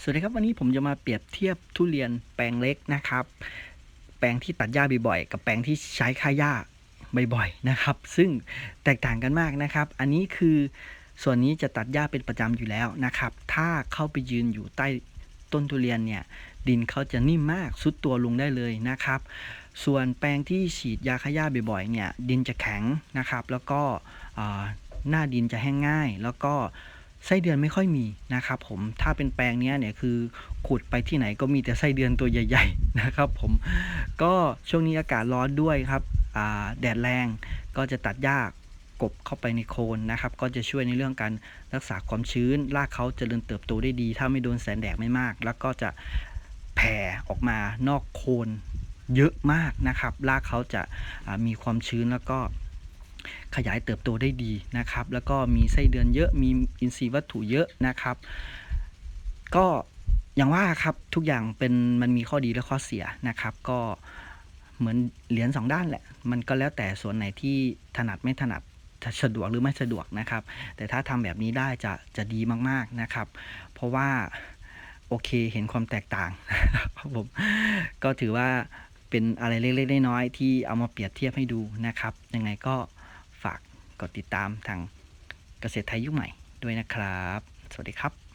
สวัสดีครับวันนี้ผมจะมาเปรียบเทียบทุเรียนแปลงเล็กนะครับ แปลงที่ตัดหญ้าบ่อยๆกับแปลงที่ใช้ค่าหญ้าบ่อยๆนะครับ ซึ่งแตกต่างกันมากนะครับ อันนี้คือส่วนนี้จะตัดหญ้าเป็นประจำอยู่แล้วนะครับ ถ้าเข้าไปยืนอยู่ใต้ต้นทุเรียนเนี่ยดินเขาจะนิ่มมากซุดตัวลงได้เลยนะครับ ส่วนแปลงที่ฉีดยาฆ่าหญ้าบ่อยๆเนี่ยดินจะแข็งนะครับ แล้วก็หน้าดินจะแห้งง่าย แล้วก็ ไส้เดือนไม่ค่อยมีนะครับผมถ้าเป็นแปลงนี้เนี่ยคือขุดไปที่ไหนก็มีแต่ไส้เดือนตัวใหญ่ ๆ นะครับผมก็ช่วงนี้อากาศร้อนด้วยครับแดดแรงก็จะตัดหญ้ากบเข้าไปในโคนนะครับ ก็จะช่วยในเรื่องการรักษาความชื้นรากเขาเจริญเติบโตได้ดี ถ้าไม่โดนแสงแดดไม่มาก แล้วก็จะแผ่ออกมานอกโคนเยอะมากนะครับรากเขาจะมีความชื้นแล้วก็ ขยายเติบโตได้ดีนะครับ แล้วก็มีไส้เดือนเยอะมีอินทรีย์วัตถุเยอะนะครับ ก็อย่างว่าครับทุกอย่างเป็นมันมีข้อดีและข้อเสียนะครับ ก็เหมือนเหรียญสองด้านแหละ มันก็แล้วแต่ส่วนไหนที่ถนัดไม่ถนัดสะดวกหรือไม่สะดวกนะครับ แต่ถ้าทำแบบนี้ได้จะจะดีมากๆนะครับ เพราะว่าโอเคเห็นความแตกต่างครับผมก็ถือว่าเป็นอะไรเล็กๆน้อยๆที่เอามาเปรียบเทียบให้ดูนะครับ ยังไงก็ กดติดตามทางเกษตรไทยยุคใหม่ด้วยนะครับ สวัสดีครับ